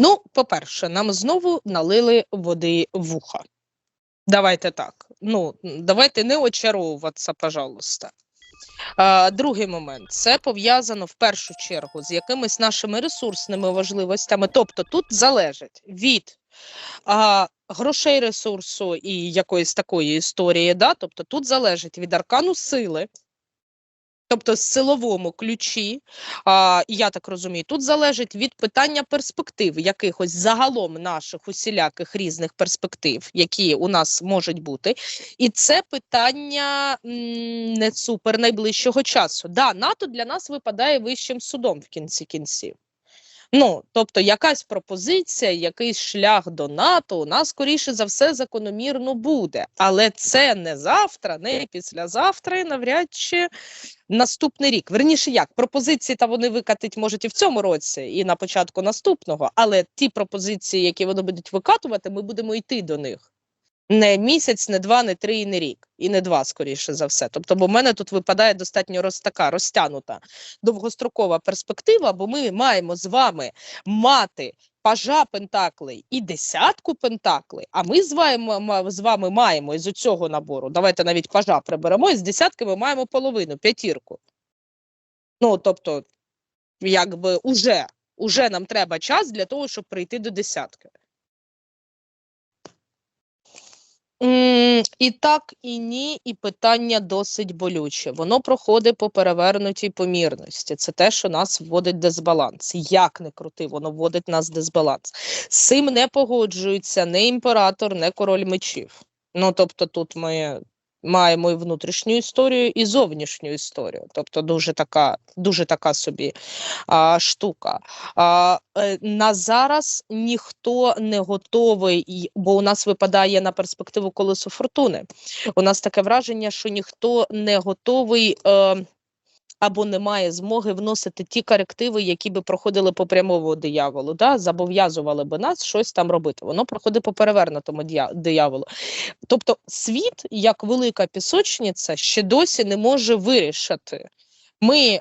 Ну, по-перше, нам знову налили води вуха. Давайте так. Ну, давайте не очаровуватися, пожалуйста. А, другий момент це пов'язано в першу чергу з якимись нашими ресурсними важливостями. Тобто тут залежить від а, грошей ресурсу і якоїсь такої історії. Да? Тобто тут залежить від аркану сили. Тобто, силовому ключі, а, я так розумію, тут залежить від питання перспектив, якихось загалом наших усіляких різних перспектив, які у нас можуть бути. І це питання не супер найближчого часу. Да, НАТО для нас випадає вищим судом в кінці кінців. Ну, тобто, якась пропозиція, якийсь шлях до НАТО у нас скоріше за все закономірно буде. Але це не завтра, не післязавтра, і навряд чи наступний рік. Верніше, як пропозиції та вони викатить можуть і в цьому році, і на початку наступного. Але ті пропозиції, які вони будуть викатувати, ми будемо йти до них. Не місяць, не два, не три, і не рік, і не два, скоріше за все. Тобто, бо в мене тут випадає достатньо роз, така розтянута довгострокова перспектива, бо ми маємо з вами мати пажа пентаклей і десятку пентаклей. А ми з вами, з вами маємо із цього набору. Давайте навіть пажа приберемо, і з десятки ми маємо половину, п'ятірку. Ну, тобто, якби уже, уже нам треба час для того, щоб прийти до десятки. М, І так, і ні, і питання досить болюче. Воно проходить по перевернутій помірності. Це те, що нас вводить дисбаланс. Як не крути, воно вводить нас в дисбаланс. Цим не погоджуються не імператор, не король мечів. Ну тобто, тут ми маємо і внутрішню історію, і зовнішню історію. Тобто, дуже така, дуже така собі а, штука. А, е, на зараз ніхто не готовий, бо у нас випадає на перспективу колесо фортуни. У нас таке враження, що ніхто не готовий. Е, або не має змоги вносити ті корективи, які би проходили по прямому дияволу, да? зобов'язували би нас щось там робити. Воно проходить по перевернутому дияволу. Тобто світ, як велика пісочниця, ще досі не може вирішити. Ми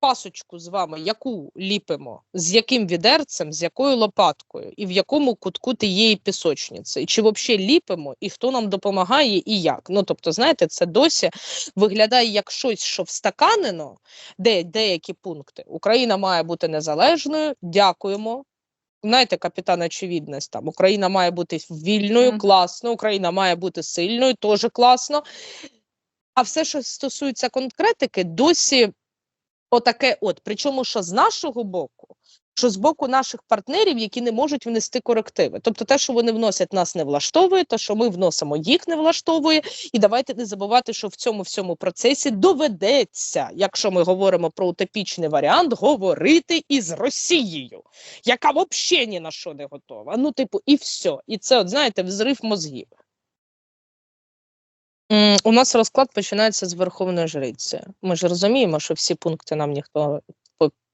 пасочку з вами яку ліпимо, з яким відерцем, з якою лопаткою, і в якому кутку тієї пісочниці, і чи взагалі ліпимо, і хто нам допомагає, і як. Ну тобто, знаєте, це досі виглядає як щось, що встаканено, де деякі пункти. Україна має бути незалежною. Дякуємо. Знаєте, капітан очевидність там Україна має бути вільною, класно, Україна має бути сильною, теж класно. А все, що стосується конкретики, досі отаке от. Причому, що з нашого боку, що з боку наших партнерів, які не можуть внести корективи. Тобто те, що вони вносять, нас не влаштовує, те, що ми вносимо, їх не влаштовує. І давайте не забувати, що в цьому всьому процесі доведеться, якщо ми говоримо про утопічний варіант, говорити із Росією, яка взагалі ні на що не готова. Ну, типу, і все. І це, от знаєте, взрив мозгів. У нас розклад починається з Верховної Жриці. Ми ж розуміємо, що всі пункти нам ніхто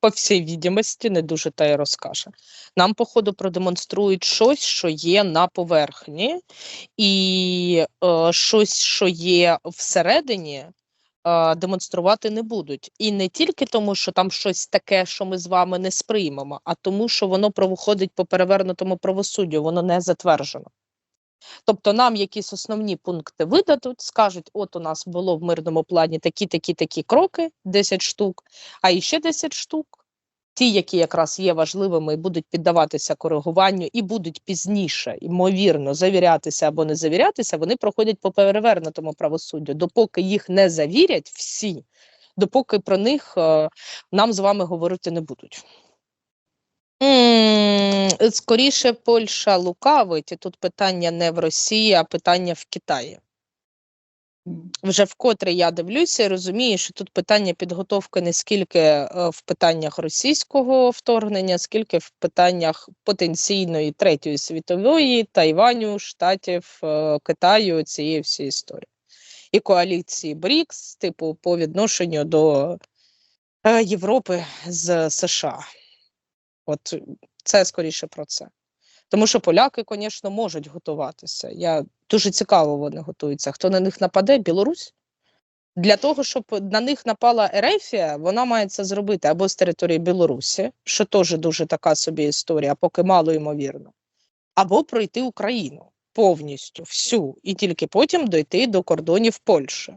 по, всій відомості не дуже та й розкаже. Нам, походу, продемонструють щось, що є на поверхні, і е, щось, що є всередині. е, Демонструвати не будуть, і не тільки тому, що там щось таке, що ми з вами не сприймемо, а тому, що воно проходить по перевернутому правосуддю, воно не затверджено. Тобто нам якісь основні пункти видадуть, скажуть, от у нас було в мирному плані такі, такі, такі кроки, 10 штук, а іще 10 штук. Ті, які якраз є важливими і будуть піддаватися коригуванню, і будуть пізніше, ймовірно, завірятися або не завірятися, вони проходять по перевернутому правосуддю. Допоки їх не завірять всі, допоки про них е, нам з вами говорити не будуть. М, Скоріше Польща лукавить, і тут питання не в Росії, а питання в Китаї. Вже вкотре я дивлюся і розумію, що тут питання підготовки не скільки е, в питаннях російського вторгнення, скільки в питаннях потенційної третьої світової, Тайваню, Штатів, е, Китаю, цієї всієї історії. І коаліції БРІКС, типу, по відношенню до е, Європи з США. От це скоріше про це. Тому що поляки, звісно, можуть готуватися. Я дуже цікаво вони готуються. Хто на них нападе? Білорусь? Для того, щоб на них напала Ерефія, вона має це зробити або з території Білорусі, що теж дуже така собі історія, поки мало ймовірно, або пройти Україну повністю всю, і тільки потім дойти до кордонів Польщі.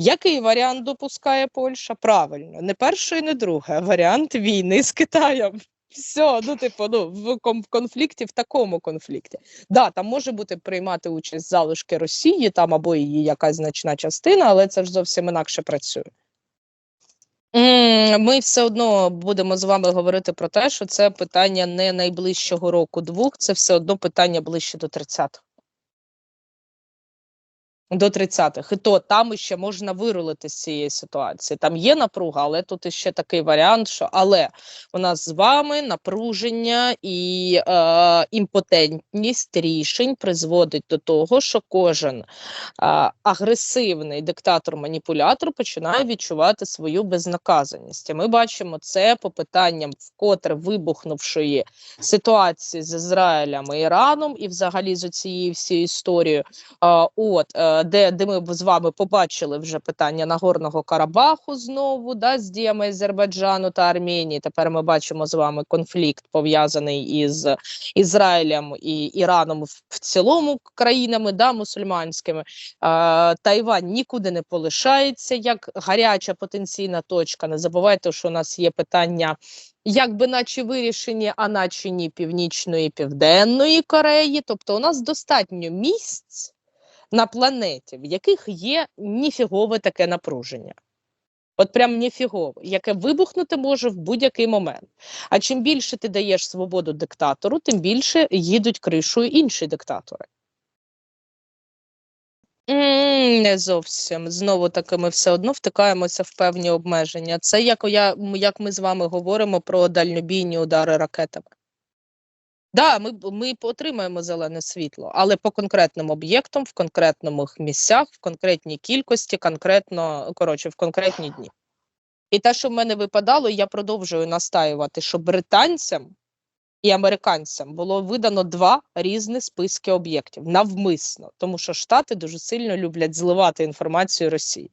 Який варіант допускає Польща? Правильно, не перший, не другий, а варіант війни з Китаєм. Все, ну типу, ну в конфлікті, в такому конфлікті. Да, там може бути приймати участь залишки Росії, там або її якась значна частина, але це ж зовсім інакше працює. Ми все одно будемо з вами говорити про те, що це питання не найближчого року двох, це все одно питання ближче до 30-го. До 30-х. І то там ще можна вирулити з цієї ситуації. Там є напруга, але тут ще такий варіант, що але у нас з вами напруження і е, імпотентність рішень призводить до того, що кожен е, агресивний диктатор-маніпулятор починає відчувати свою безнаказаність. І Ми бачимо це по питанням вкотре вибухнувшої ситуації з Ізраїлем і Іраном, і взагалі з цією всією історією. Е, от е, де де ми з вами побачили вже питання Нагорного Карабаху знову да, з діями Азербайджану та Арменії. Тепер ми бачимо з вами конфлікт пов'язаний із Ізраїлем і Іраном в цілому країнами да, мусульманськими. Тайвань нікуди не полишається як гаряча потенційна точка. Не забувайте, що у нас є питання. Якби наче вирішені, а наче ні північної південної Кореї, тобто у нас достатньо місць на планеті, в яких є ніфігове таке напруження. От прям ніфігове, яке вибухнути може в будь-який момент. А чим більше ти даєш свободу диктатору, тим більше їдуть кришою інші диктатори. Не зовсім знову таки ми все одно втикаємося в певні обмеження. Це як я як ми з вами говоримо про дальнобійні удари ракетами. Да, ми ми отримаємо зелене світло, але по конкретним об'єктам, в конкретних місцях, в конкретній кількості, конкретно коротше, в конкретні дні. І те, що в мене випадало, я продовжую настаювати, що британцям і американцям було видано два різні списки об'єктів навмисно, тому що Штати дуже сильно люблять зливати інформацію Росії.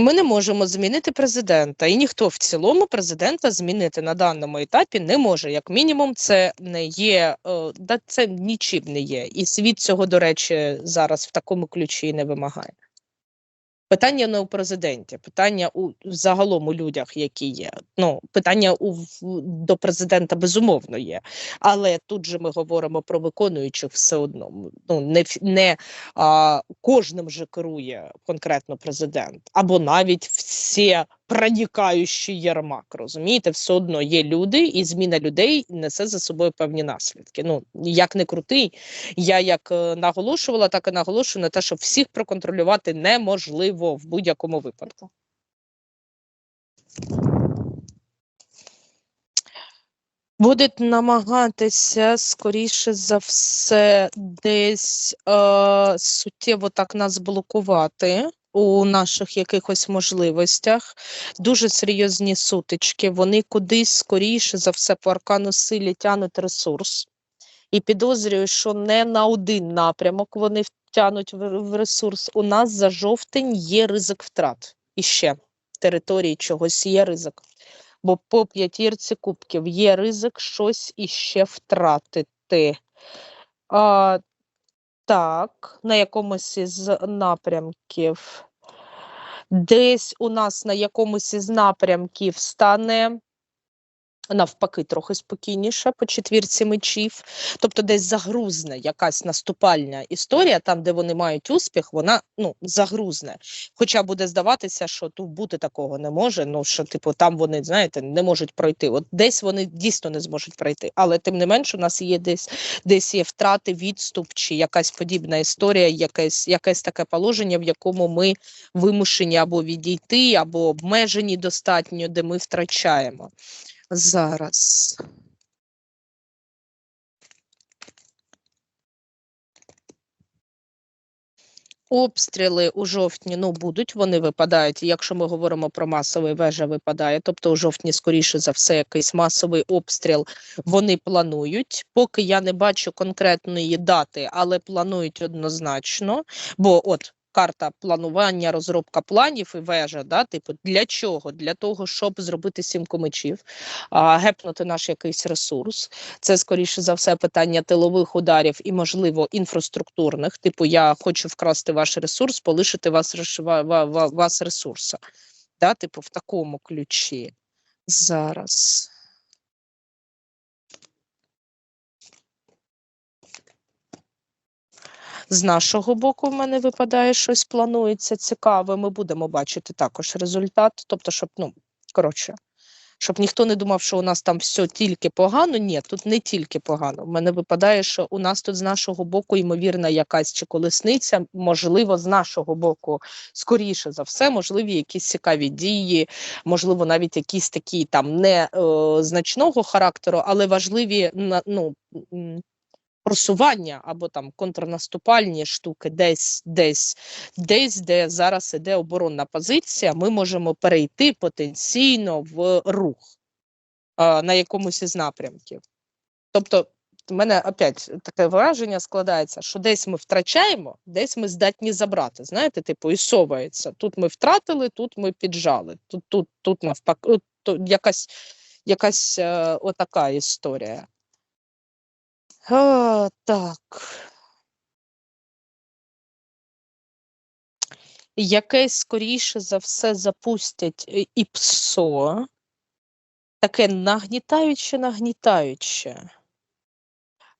Ми не можемо змінити президента, і ніхто в цілому президента змінити на даному етапі не може. Як мінімум, це не є е, да це нічим не є, і світ цього, до речі, зараз в такому ключі не вимагає. Питання не у президенті, питання у загалом у людях, які є. Ну питання у до президента безумовно є, але тут же ми говоримо про виконуючих все одно. Ну не не а, кожним же керує конкретно президент, або навіть всі проникаючий Єрмак. Розумієте, все одно є люди, і зміна людей несе за собою певні наслідки. Ну як не крутий, я як е, наголошувала, так і наголошую на те, що всіх проконтролювати неможливо в будь-якому випадку. Будуть намагатися скоріше за все десь е, суттєво так нас блокувати у наших якихось можливостях, дуже серйозні сутички. Вони кудись скоріше за все по аркану силі тянуть ресурс. І підозрюю, що не на один напрямок вони втягнуть в ресурс. У нас за жовтень є ризик втрат. І ще території чогось є ризик. Бо по п'ятірці кубків є ризик щось іще втратити. А, так, на якомусь із напрямків. Десь у нас на якомусь із напрямків стане навпаки, трохи спокійніше по четвірці мечів, тобто десь загрузне якась наступальна історія, там, де вони мають успіх, вона ну загрузне. Хоча буде здаватися, що тут бути такого не може. Ну що, типу, там вони знаєте, не можуть пройти. От десь вони дійсно не зможуть пройти. Але тим не менш, у нас є десь десь є втрати, відступ чи якась подібна історія, якесь якесь таке положення, в якому ми вимушені або відійти, або обмежені достатньо, де ми втрачаємо зараз. Обстріли у жовтні ну будуть, вони випадають. Якщо ми говоримо про масовий вежа, випадає. Тобто у жовтні, скоріше за все, якийсь масовий обстріл вони планують. Поки я не бачу конкретної дати, але планують однозначно. Бо от карта планування, розробка планів і вежа. Да, типу, для чого? Для того, щоб зробити сімку мечів, а, гепнути наш якийсь ресурс. Це скоріше за все питання тилових ударів і, можливо, інфраструктурних. Типу, я хочу вкрасти ваш ресурс, полишити вас вас ресурса. Да, типу, в такому ключі. Зараз. З нашого боку в мене випадає щось планується цікаве. Ми будемо бачити також результат. Тобто, щоб, ну, коротше, щоб ніхто не думав, що у нас там все тільки погано. Ні, тут не тільки погано. У мене випадає, що у нас тут з нашого боку, ймовірна, якась чи колесниця, можливо, з нашого боку, скоріше за все, можливі якісь цікаві дії, можливо, навіть якісь такі там не е, значного характеру, але важливі на ну. Просування або там контрнаступальні штуки, десь, десь, десь, де зараз іде оборонна позиція, ми можемо перейти потенційно в рух а, на якомусь із напрямків. Тобто, в мене опять таке враження складається, що десь ми втрачаємо, десь ми здатні забрати. Знаєте, типу, і совається. Тут ми втратили, тут ми піджали. Тут, тут, тут навпаки, якась, якась е, отака історія. А, так. Якесь скоріше за все запустять е, і ПСО. Таке нагнітаюче, нагнітаюче.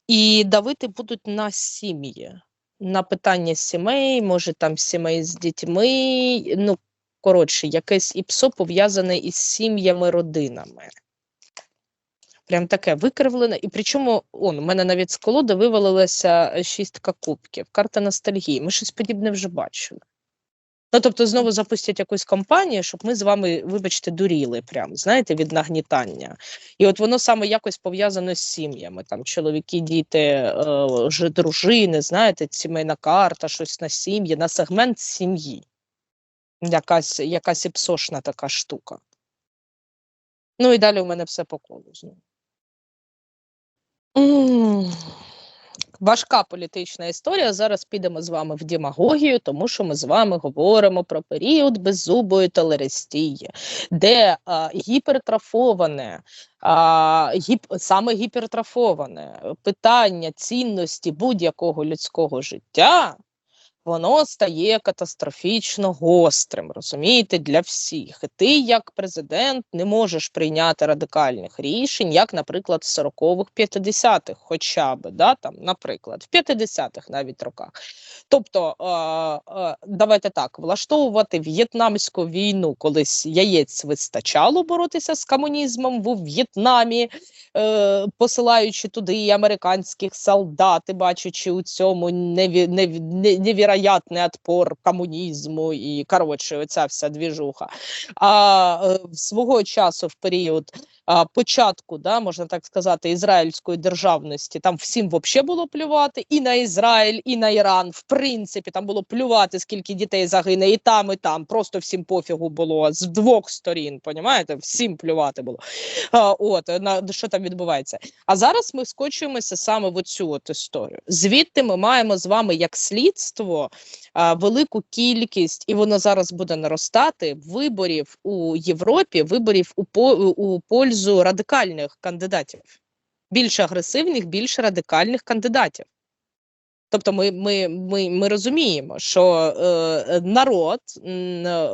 І давити будуть на сім'ї, на питання сімей, може там сімей з дітьми. Ну, коротше, якесь ІПСО пов'язане із сім'ями, родинами. Прям таке викривлене. І причому он, у мене навіть з колоди вивалилася шістка кубків, карта ностальгії. Ми щось подібне вже бачили. Ну, тобто, знову запустять якусь компанію, щоб ми з вами, вибачте, дуріли, прям, знаєте, від нагнітання. І от воно саме якось пов'язано з сім'ями. Там чоловіки, діти, е, дружини, знаєте, сімейна карта, щось на сім'ї, на сегмент сім'ї. Якась, якась іпсошна така штука. Ну і далі у мене все по колу знову. Важка політична історія. Зараз підемо з вами в демагогію, тому що ми з вами говоримо про період беззубої толерестії, де а, гіпертрафоване, а, гіп, саме гіпертрафоване питання цінності будь-якого людського життя. Воно стає катастрофічно гострим, розумієте, для всіх. І ти, як президент, не можеш прийняти радикальних рішень, як, наприклад, в 40-х, 50-х, хоча б, да, там, наприклад, в 50-х навіть роках. Тобто, е, е, давайте так, влаштовувати в'єтнамську війну, колись яєць вистачало боротися з комунізмом в В'єтнамі, е, посилаючи туди і американських солдат, і бачачи у цьому неві, неві, не- отпор комунізму і коротше, оця вся двіжуха. А е, свого часу в період початку, да, можна так сказати, ізраїльської державності, там всім взагалі було плювати і на Ізраїль, і на Іран. В принципі, там було плювати, скільки дітей загине, і там, і там. Просто всім пофігу було з двох сторін. Понімаєте? Всім плювати було. А, от на що там відбувається. А зараз ми скочуємося саме в оцю от історію. Звідти ми маємо з вами як слідство а, велику кількість, і воно зараз буде наростати виборів у Європі, виборів у по у пользу радикальних кандидатів, більш агресивних, більш радикальних кандидатів. Тобто ми, ми, ми, ми розуміємо, що е, народ,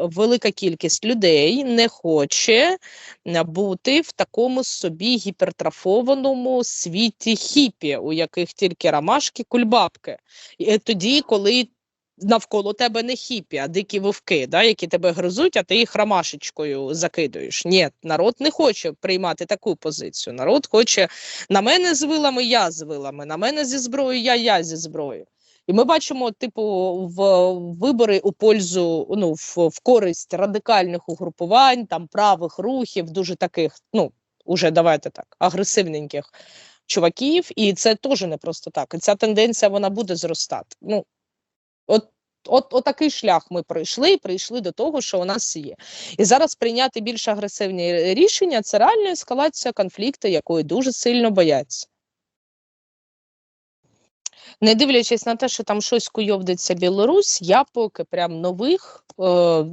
велика кількість людей не хоче бути в такому собі гіпертрофованому світі хіпі, у яких тільки ромашки, кульбабки. І тоді, коли навколо тебе не хіпі, а дикі вовки, да, які тебе гризуть, а ти їх ромашечкою закидуєш. Ні, народ не хоче приймати таку позицію. Народ хоче на мене з вилами, я з вилами, на мене зі зброєю, я, я зі зброєю. І ми бачимо, типу, в вибори у пользу, ну, в, в користь радикальних угрупувань, там правих рухів, дуже таких, ну, уже давайте так, агресивненьких чуваків, і це теж не просто так. І ця тенденція вона буде зростати. Ну, от, от, отакий такий шлях ми пройшли і прийшли до того, що у нас є. І зараз прийняти більш агресивні рішення це реальна ескалація конфлікту, якої дуже сильно бояться. Не дивлячись на те, що там щось куйовдиться Білорусь, я поки прям нових, е,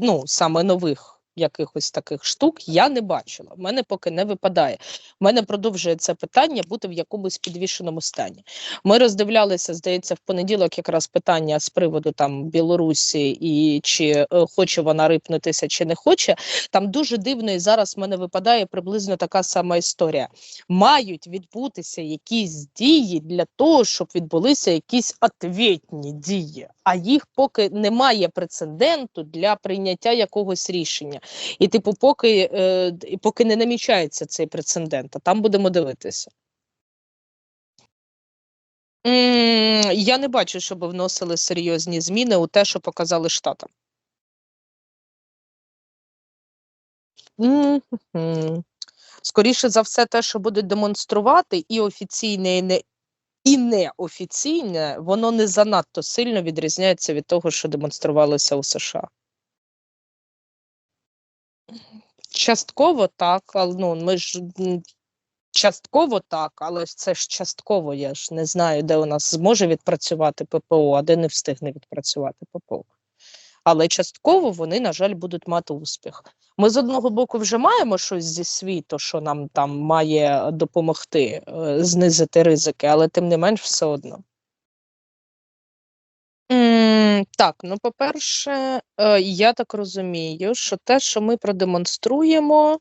ну саме нових якихось таких штук я не бачила. В мене поки не випадає. В мене продовжує це питання бути в якомусь підвішеному стані. Ми роздивлялися, здається, в понеділок якраз питання з приводу там Білорусі і чи е, хоче вона рипнутися, чи не хоче. Там дуже дивно і зараз в мене випадає приблизно така сама історія. Мають відбутися якісь дії для того, щоб відбулися якісь ответні дії, а їх поки немає прецеденту для прийняття якогось рішення. І, типу, поки е, поки не намічається цей прецедент, а там будемо дивитися. Я не бачу, щоб вносили серйозні зміни у те, що показали штатам. Скоріше за все, те, що будуть демонструвати, і офіційне, і не і неофіційне, воно не занадто сильно відрізняється від того, що демонструвалося у США. Частково так, але ну ми ж частково так, але це ж частково. Я ж не знаю, де у нас зможе відпрацювати ППО, а де не встигне відпрацювати ППО. Але частково вони, на жаль, будуть мати успіх. Ми з одного боку вже маємо щось зі світу, що нам там має допомогти е, знизити ризики, але тим не менш все одно. Так, ну по-перше, е, я так розумію, що те, що ми продемонструємо,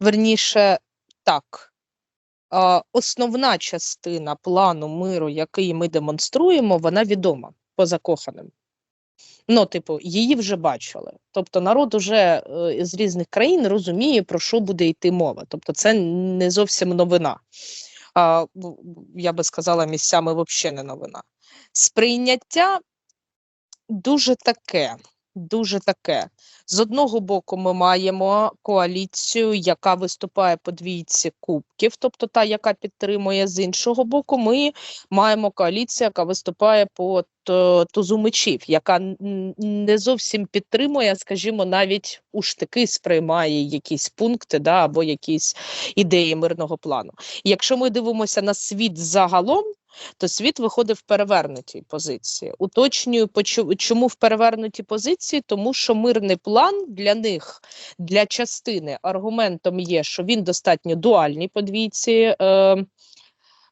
верніше так, основна частина плану миру, який ми демонструємо, вона відома по закоханим. Ну, типу, її вже бачили. Тобто народ уже е, з різних країн розуміє, про що буде йти мова. Тобто, це не зовсім новина. Я би сказала, місцями взагалі не новина. Сприйняття дуже таке. Дуже таке. З одного боку, ми маємо коаліцію, яка виступає по двійці кубків, тобто та, яка підтримує, з іншого боку, ми маємо коаліцію, яка виступає по тузу мечів, яка не зовсім підтримує, скажімо, навіть у штики сприймає якісь пункти да, або якісь ідеї мирного плану. якщо ми дивимося на світ загалом, то світ виходить в перевернутій позиції. Уточнюю, чому в перевернутій позиції, тому що мирний план для них, для частини аргументом є, що він достатньо дуальний по двійці. Е,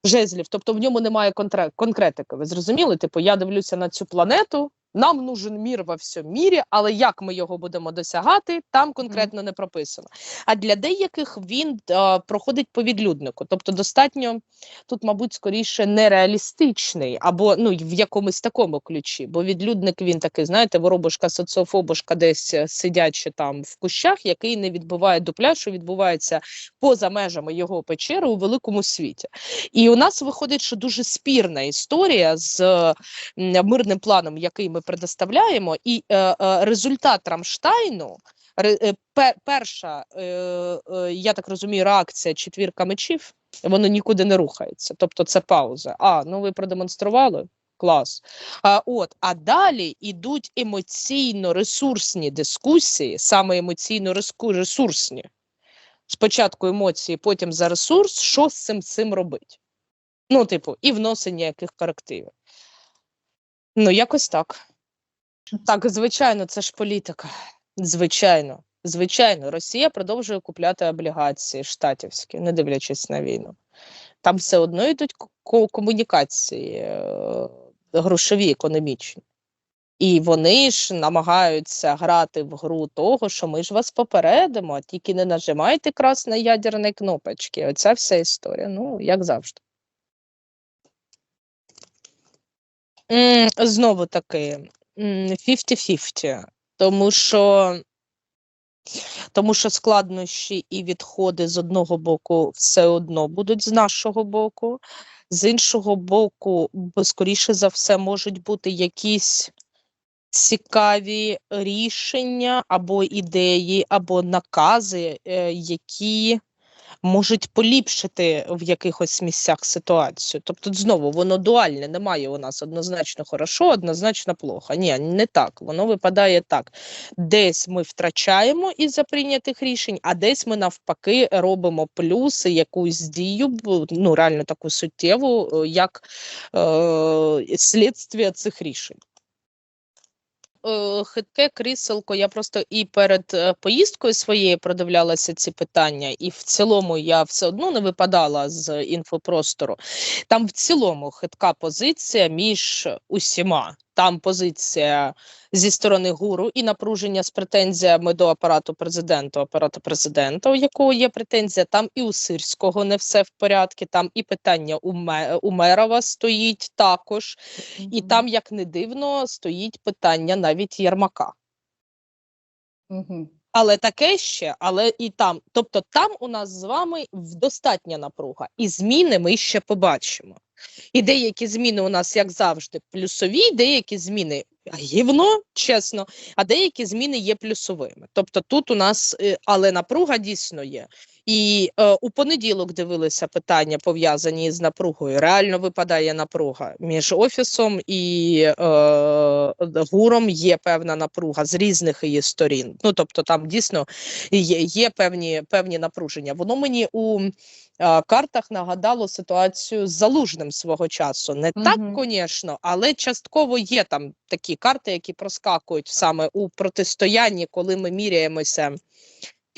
Жезлів, тобто в ньому немає конкретики. Ви зрозуміли? Типу, я дивлюся на цю планету, нам нужен мір во всьому мірі, але як ми його будемо досягати, там конкретно не прописано. А для деяких він а, проходить по відлюднику, тобто достатньо тут, мабуть, скоріше нереалістичний, або ну в якомусь такому ключі. Бо відлюдник він такий, знаєте, воробушка, соціофобушка десь е, сидячи там в кущах, який не відбуває дупля, що відбувається поза межами його печери у великому світі. І у нас виходить, що дуже спірна історія з мирним планом, який ми предоставляємо, і е, е, результат Рамштайну, е, перша, я так розумію, реакція четвірка мечів, воно нікуди не рухається. Тобто це пауза. А, ну ви продемонстрували? Клас. А от, а далі йдуть емоційно ресурсні дискусії, саме емоційно ресурсні. Спочатку емоції, потім за ресурс, що з цим цим робить. Ну, типу, і вносення яких корективів. Ну, якось так. Так, звичайно, це ж політика. Звичайно, звичайно, Росія продовжує купляти облігації штатівські, не дивлячись на війну. Там все одно йдуть комунікації е, грошові, економічні. І вони ж намагаються грати в гру того, що ми ж вас попередимо, тільки не нажимайте красні ядерні кнопочки. Оця вся історія. Ну, як завжди. Знову таки, 50-50, тому що тому що складнощі і відходи з одного боку все одно будуть з нашого боку, з іншого боку, скоріше за все, можуть бути якісь цікаві рішення або ідеї, або накази, е, які можуть поліпшити в якихось місцях ситуацію. Тобто, знову воно дуальне, немає у нас однозначно хорошо, однозначно плохо. Ні, не так. Воно випадає так. Десь ми втрачаємо із-за прийнятих рішень, а десь ми навпаки робимо плюси, якусь дію, ну реально таку суттєву, е, як е, слідстві цих рішень. Е, Хитке кріселко, я просто і перед е, поїздкою своєю продивлялася ці питання, і в цілому я все одно не випадала з інфопростору. Там в цілому хитка позиція між усіма. Там позиція зі сторони гуру і напруження з претензіями до апарату президента, апарату президента, у якого є претензія. Там і у Сирського не все в порядку. Там і питання у, Ме- у Мерова стоїть також. І там, як не дивно, стоїть питання навіть Єрмака. Мгм. Але таке ще, але і там. Тобто, там у нас з вами достатня напруга, і зміни ми ще побачимо. І деякі зміни у нас, як завжди, плюсові, деякі зміни гівно, чесно, а деякі зміни є плюсовими. Тобто тут у нас, е, але напруга дійсно є. І е, у понеділок дивилися питання, пов'язані з напругою. Реально випадає напруга між офісом і е, гуром. Є певна напруга з різних її сторін. Ну тобто, там дійсно є, є певні, певні напруження. Воно мені у е, картах нагадало ситуацію з залужним свого часу. Не так, звісно, але частково є там такі карти, які проскакують саме у протистоянні, коли ми міряємося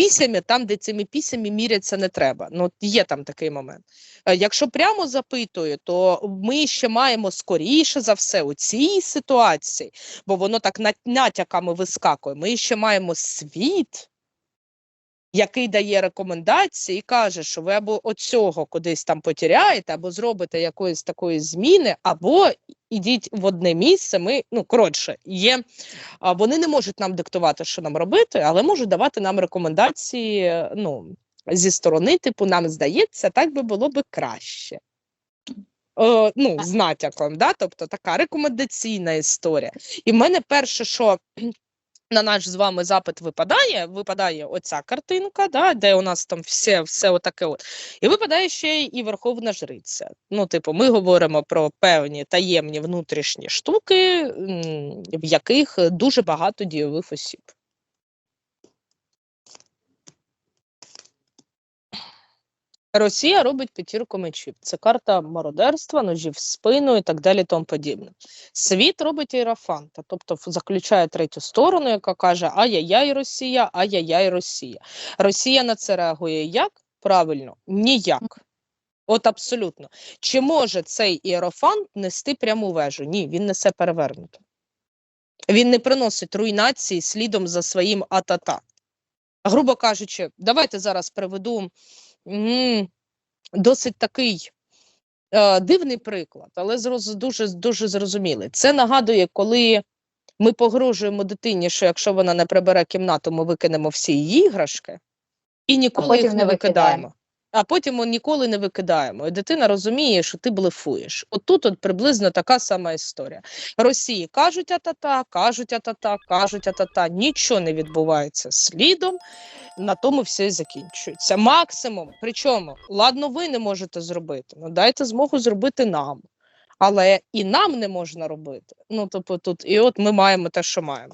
пісями, там, де цими пісями міряться не треба. Ну, є там такий момент. Е, Якщо прямо запитую, то ми ще маємо скоріше за все у цій ситуації, бо воно так на- натяками вискакує. Ми ще маємо світ, який дає рекомендації і каже, що ви або оцього кудись там потеряєте, або зробите якоїсь такої зміни, або ідіть в одне місце. Ми ну коротше, є вони не можуть нам диктувати, що нам робити, але можуть давати нам рекомендації. Ну зі сторони, типу, нам здається, так би було би краще. Е, ну, з натяком, да? тобто така рекомендаційна історія. І в мене перше, що на наш з вами запит випадає, випадає оця картинка, да, де у нас там все, все отаке. От. І випадає ще і Верховна Жриця. Ну, типу, ми говоримо про певні таємні внутрішні штуки, в яких дуже багато дійових осіб. Росія робить п'ятірку мечів. Це карта мародерства, ножів в спину і так далі. Тому подібне. Світ робить іерофанта, тобто заключає третю сторону, яка каже: Ай-яй-яй, Росія, ай-яй-яй, Росія. Росія на це реагує як? Правильно, ніяк. От абсолютно. Чи може цей іерофант нести пряму вежу? Ні, він несе перевернуто. Він не приносить руйнації слідом за своїм атата. Грубо кажучи, давайте зараз приведу досить такий е, дивний приклад, але зроз, дуже, дуже зрозумілий. Це нагадує, коли ми погрожуємо дитині, що якщо вона не прибере кімнату, ми викинемо всі її іграшки і ніколи їх не викидаємо. А потім ми ніколи не викидаємо. І дитина розуміє, що ти блефуєш. От тут от приблизно така сама історія. Росії кажуть атата, кажуть атата, кажуть атата. Нічого не відбувається слідом. На тому все і закінчується. Максимум, причому, ладно, ви не можете зробити. Ну дайте змогу зробити нам. Але і нам не можна робити. Ну, тобто тут, і от ми маємо те, що маємо.